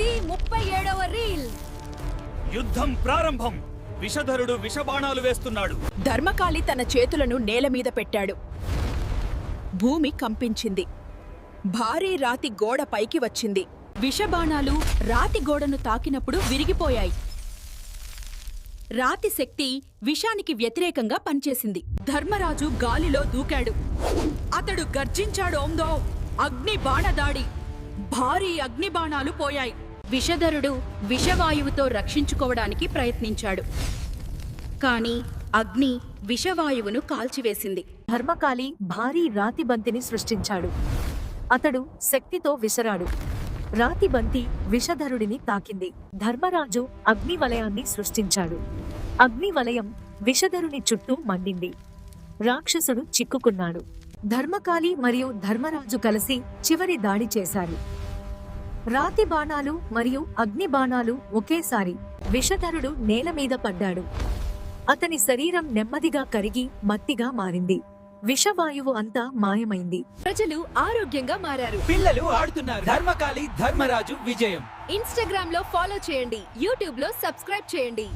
ఇది ముప్పై ఏడవ రీల్. యుద్ధం ప్రారంభం. విషధరుడు విషబాణాలు వేస్తున్నాడు. ధర్మకాళి తన చేతులను నేల మీద పెట్టాడు. భూమి కంపించింది. భారీ రాతి గోడ పైకి వచ్చింది. విషబాణాలు రాతి గోడను తాకినప్పుడు విరిగిపోయాయి. రాతి శక్తి విషానికి వ్యతిరేకంగా పనిచేసింది. ధర్మరాజు గాలిలో దూకాడు. అతడు గర్జించాడు ఓందో అగ్ని బాణదాడి భారీ అగ్ని బాణాలు పోయాయి. విషధరుడు విషవాయువుతో రక్షించుకోవడానికి ప్రయత్నించాడు. కాని అగ్ని విషవాయువును కాల్చివేసింది. ధర్మకాళి భారీ రాతి బంతిని సృష్టించాడు. అతడు శక్తితో విసరాడు. రాతి బంతి విషధరుడిని తాకింది. ధర్మరాజు అగ్ని వలయాన్ని సృష్టించాడు. అగ్ని వలయం విషధరుని చుట్టూ మండింది. రాక్షసుడు చిక్కుకున్నాడు. ధర్మకాళి మరియు ధర్మరాజు కలిసి చివరి దాడి చేశారు. రాతి బాణాలు మరియు అగ్ని బాణాలు ఒకేసారి విషధరుడు నేల మీద పడ్డాడు. అతని శరీరం నెమ్మదిగా కరిగి మత్తిగా మారింది. విషవాయువు అంతా మాయమైంది. ప్రజలు ఆరోగ్యంగా మారారు. పిల్లలు ఆడుతున్నారు. ధర్మకాళి ధర్మరాజు విజయం. ఇన్స్టాగ్రామ్లో ఫాలో చేయండి. యూట్యూబ్లో సబ్స్క్రైబ్ చేయండి.